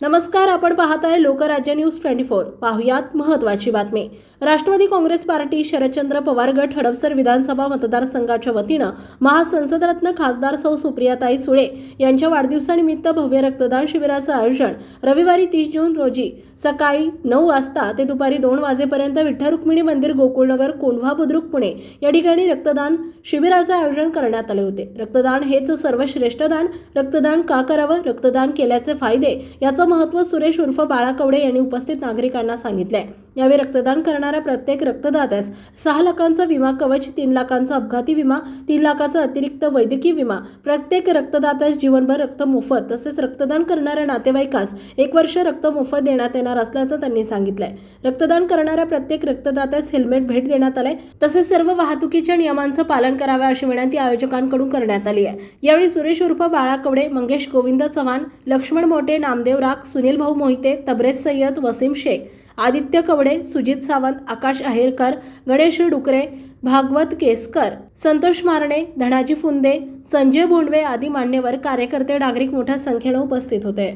नमस्कार आपण पाहताय लोकराज्य न्यूज ट्वेंटी फोर. पाहुयात महत्त्वाची बातमी. राष्ट्रवादी काँग्रेस पार्टी शरदचंद्र पवार गट हडपसर विधानसभा मतदारसंघाच्या वतीनं महासंसदरत्न खासदार सौ सुप्रियाताई सुळे यांच्या वाढदिवसानिमित्त भव्य रक्तदान शिबिराचं आयोजन रविवारी तीस जून रोजी सकाळी नऊ वाजता ते दुपारी दोन वाजेपर्यंत विठ्ठल रुक्मिणी मंदिर गोकुळनगर कोंढवा बुद्रुक पुणे या ठिकाणी रक्तदान शिबिराचं आयोजन करण्यात आले होते. रक्तदान हेच सर्वश्रेष्ठ दान. रक्तदान का करावं? रक्तदान केल्याचे फायदे याचं महत्त्व सुरेश उर्फ बाळा कवडे यांनी उपस्थित नागरिकांना सांगितलंय. यावेळी रक्तदान करणाऱ्या प्रत्येक रक्तदात्यास सहा लाखांचा विमा कवच तीन लाखांचा अपघाती विमा तीन लाखाचा अतिरिक्त वैद्यकीय विमा प्रत्येक रक्तदात्यास जीवनभर रक्त मोफत तसेच रक्तदान करणाऱ्या नातेवाईकास एक वर्ष रक्त मोफत देण्यात येणार असल्याचं त्यांनी सांगितलंय. रक्तदान करणाऱ्या प्रत्येक रक्तदात्यास हेल्मेट भेट देण्यात आलंय. तसेच सर्व वाहतुकीच्या नियमांचं पालन करावं अशी विनंती आयोजकांकडून करण्यात आली आहे. यावेळी सुरेश उर्फ बाळा कवडे मंगेश गोविंद चव्हाण लक्ष्मण मोटे नामदेव राग सुनील भाऊ मोहिते तबरेज सय्यद वसीम शेख आदित्य कवडे सुजित सावंत आकाश आहेरकर गणेश डुकरे भागवत केसकर संतोष मारणे धनाजी फुंदे संजय बोंडवे आदी मान्यवर कार्यकर्ते नागरिक मोठ्या संख्येनं उपस्थित होते.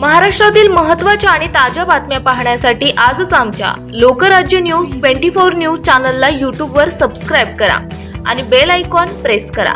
महाराष्ट्रातील महत्त्वाच्या आणि ताज्या बातम्या पाहण्यासाठी आजच आमच्या Lokrajya news twenty four news चॅनलला यूट्यूबवर सबस्क्राईब करा आणि बेल आयकॉन प्रेस करा.